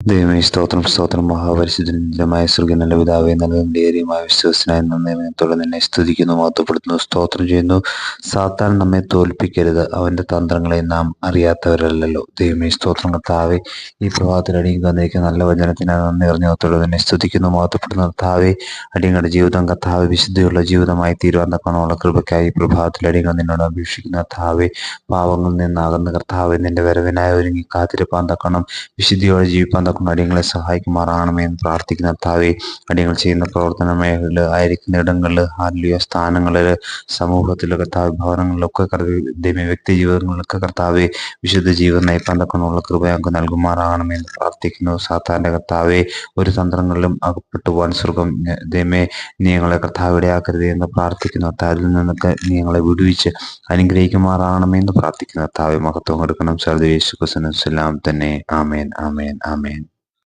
ദൈവമേ സ്തോത്രം സ്തോത്രം. മഹാപരിശുദ്ധമായ സുഖനല്ല പിതാവേ നല്ലതിന്റെയേറിയമായ വിശ്വസനായ നന്ദിത്തോടെ നിന്നെ സ്തുതിക്കുന്നു മഹത്വപ്പെടുത്തുന്നു സ്തോത്രം ചെയ്യുന്നു. സാത്താൻ നമ്മെ തോൽപ്പിക്കരുത്. അവന്റെ തന്ത്രങ്ങളെ നാം അറിയാത്തവരല്ലല്ലോ. ദൈവമേ സ്തോത്രം കർത്താവെ ഈ പ്രഭാതത്തിൽ അടിയും കന്നിരിക്കുന്ന നല്ല വചനത്തിന് നന്ദി അറിഞ്ഞത്തോടെ നിന്നെ സ്തുതിക്കുന്നു മഹത്വപ്പെടുന്നു കർത്താവെ. അടിയങ്ങളുടെ ജീവിതം കർത്താവ് വിശുദ്ധിയുള്ള ജീവിതമായി തീരുവാൻ തക്കണമുള്ള കൃപയ്ക്കായി പ്രഭാതത്തിൽ അടിയങ്ങൾ നിന്നോട് അപേക്ഷിക്കുന്ന കർത്താവെ. പാവങ്ങളിൽ നിന്നാകുന്ന കർത്താവ് നിന്റെ വരവിനായി ഒരുങ്ങി കാത്തിരിപ്പാൻ തക്കണം വിശുദ്ധിയോടെ ജീവിപ്പാൻ തക്കണം അടിയങ്ങളെ സഹായിക്കുമാറാകണമേ എന്ന് പ്രാർത്ഥിക്കുന്ന കർത്താവെ അടിയങ്ങൾ ചെയ്യുന്ന പ്രവർത്തന മേഖലയിൽ ആയിരിക്കുന്ന ഇടങ്ങളിൽ ആലിയ സ്ഥാനങ്ങളിൽ സമൂഹത്തിൽ കർത്താവ് ഭവനങ്ങളിലൊക്കെ ദൈവ വ്യക്തി ജീവിതങ്ങളിലൊക്കെ കർത്താവെ വിശുദ്ധ ജീവിതം നയിപ്പാൻ തക്കണമുള്ള കൃപ ഞങ്ങൾക്ക് പ്രാർത്ഥിക്കുന്നു. സാത്താന്റെ കർത്താവെ ഒരു തന്ത്രങ്ങളിലും അകപ്പെട്ടു പോകാൻ സ്വർഗം ദൈവമേ നിങ്ങളെ ഞങ്ങളെ കർത്താവ് എന്ന് പ്രാർത്ഥിക്കുന്നു. അതിൽ നിന്നൊക്കെ നിങ്ങളെ വിടുവിച്ച് അനുഗ്രഹിക്കുമാറാകണമേ എന്ന് പ്രാർത്ഥിക്കുന്നു. കർത്താവ് മഹത്വം കൊടുക്കണം. സർദ് യേശു തന്നെ. ആമേൻ ആമേൻ ആമേൻ.